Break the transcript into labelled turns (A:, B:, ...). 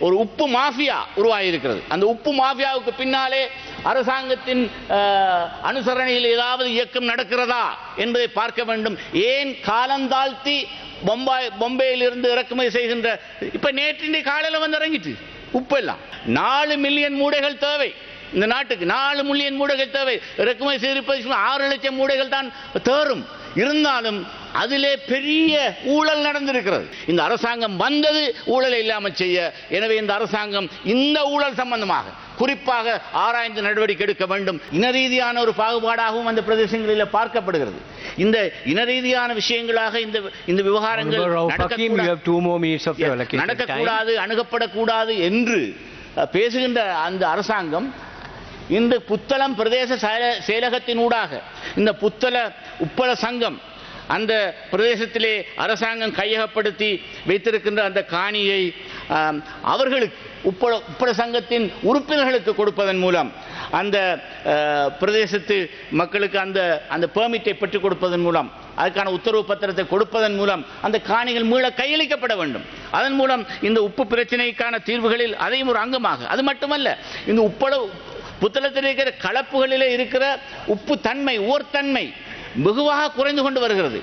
A: ஒரு உப்பு மாஃபியா உருவாகியிருக்கிறது. அந்த உப்பு மாஃபியாவுக்கு பின்னாலே அரசாங்கத்தின் அனுசரணையில் ஏதாவது இயக்கம் நடக்கிறதா என்பதை பார்க்க வேண்டும். ஏன் காலந்தாழ்த்தி பம்பாய் பொம்பையிலிருந்து இறக்குமதி செய்கின்ற இப்ப நேற்று காலையில் வந்து இறங்கிட்டு உப்பு எல்லாம் நாலு மில்லியன் மூடைகள் தேவை. இந்த நாட்டுக்கு நாலு மில்லியன் மூடைகள் தேவை. இறக்குமதி செய்திருப்பது ஆறு லட்சம் மூடைகள் தான் தேரும். இருந்தாலும் அதிலே பெரிய ஊழல் நடந்திருக்கிறது. இந்த அரசாங்கம் வந்தது ஊழலை இல்லாமல் செய்ய. எனவே இந்த அரசாங்கம் இந்த ஊழல் சம்பந்தமாக குறிப்பாக ஆராய்ந்து நடவடிக்கை எடுக்க வேண்டும். இன ரீதியான ஒரு பாகுபாடாகவும் அந்த பிரதேசங்களில் பார்க்கப்படுகிறது. இந்த இன ரீதியான விஷயங்களாக இந்த இந்த விவகாரங்கள் நடக்கக்கூடாது. அணுகப்படக்கூடாது என்று பேசுகின்ற அந்த அரசாங்கம் இந்த புத்தளம் பிரதேச செயல- செயலகத்தினூடாக இந்த புத்தள உப்பள சங்கம். அந்த பிரதேசத்திலே அரசாங்கம் கையகப்படுத்தி வைத்திருக்கின்ற அந்த காணியை அவர்களுக்கு உப்பள உப்பள சங்கத்தின் உறுப்பினர்களுக்கு கொடுப்பதன் மூலம் அந்த பிரதேசத்து மக்களுக்கு அந்த அந்த பெர்மிட்டை பெற்றுக் கொடுப்பதன் மூலம் அதுக்கான உத்தரவு பத்திரத்தை கொடுப்பதன் மூலம் அந்த காணிகள் மீள கையளிக்கப்பட வேண்டும். அதன் மூலம் இந்த உப்பு பிரச்சனைக்கான தீர்வுகளில் அதையும் ஒரு அங்கமாக அது மட்டுமல்ல இந்த உப்பள புத்தளத்தில் இருக்கிற கலப்புகளிலே இருக்கிற உப்பு தன்மை ஓர்த்தன்மை வெகுவாக குறைந்து கொண்டு வருகிறது.